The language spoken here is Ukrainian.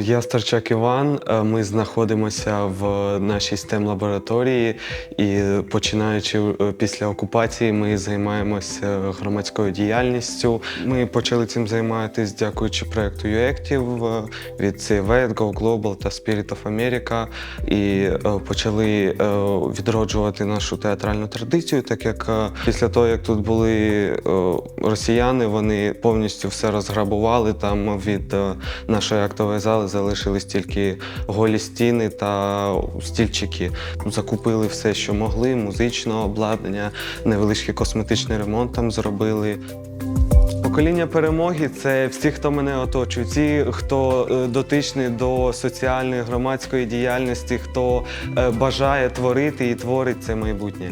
Я Старчак Іван. Е, Ми знаходимося в нашій stem лабораторії і починаючи е, після окупації, ми займаємося громадською діяльністю. Ми почали цим займатися дякуючи проекту UActive е, від CVET, Go Global та Spirit of America. І почали відроджувати нашу театральну традицію, так як після того, як тут були росіяни, вони повністю все розграбували. Там від нашої актової зали залишились тільки голі стіни та стільчики. Закупили все, що могли, музичне обладнання, невеличкий косметичний ремонт там зробили. Покоління перемоги це всі, хто мене оточує, ті, хто е, дотичний до соціальної громадської діяльності, хто е, бажає творити і творить це майбутнє.